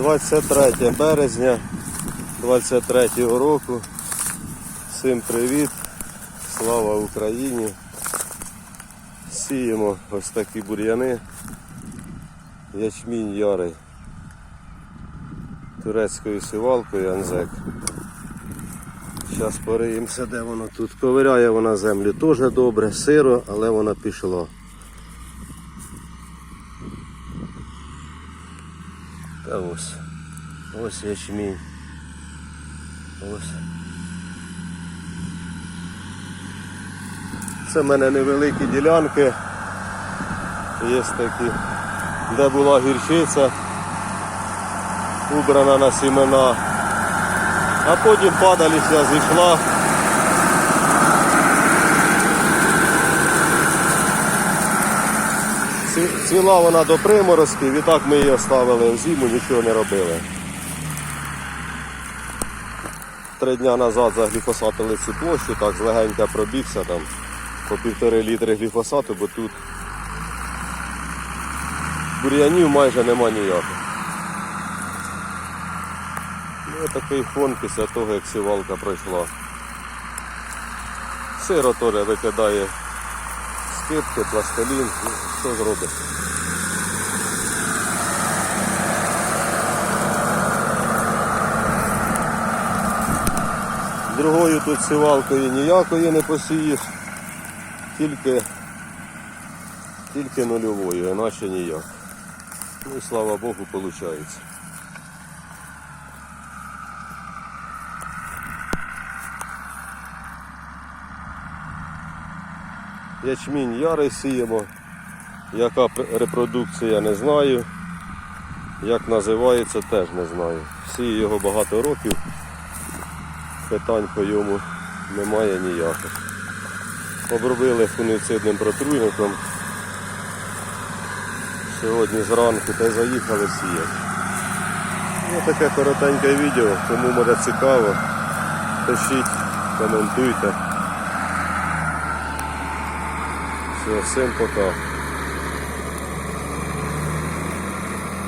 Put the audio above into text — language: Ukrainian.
23 березня 23 року. Всім привіт! Слава Україні! Сіємо ось такі бур'яни. Ячмінь ярий. Турецькою сівалкою Анзек. Зараз пориємося, де воно тут. Ковиряє вона землю теж добре, сиро, але вона пішла. Та ось. Ось ячмінь. Ось. Це в мене невеликі ділянки. Є такі, де була гірчиця, убрана на сімена, а потім падаліся зійшла. Цвіла вона до приморозків, і так ми її оставили в зиму, нічого не робили. Три дня назад загліфосатили цю площу, так злегенька пробігся там по півтори літри гліфосату, бо тут бур'янів майже нема ніяких. Ну, такий фон після того, як сівалка пройшла. Сиро теж викидає скидки, пластилін, що зробиш. Другою тут сівалкою ніякої не посієш, тільки, тільки нульовою, іначе ніяк. Ну і слава Богу, виходить. Ячмінь ярий сіємо. Яка репродукція не знаю. Як називається, теж не знаю. Сію його багато років. Питань по йому немає ніяких. Обробили фунгіцидним протруйником. Сьогодні зранку та й заїхали сіяти. Ну, таке коротеньке відео, кому буде цікаво. Пишіть, коментуйте. Все, всім пока.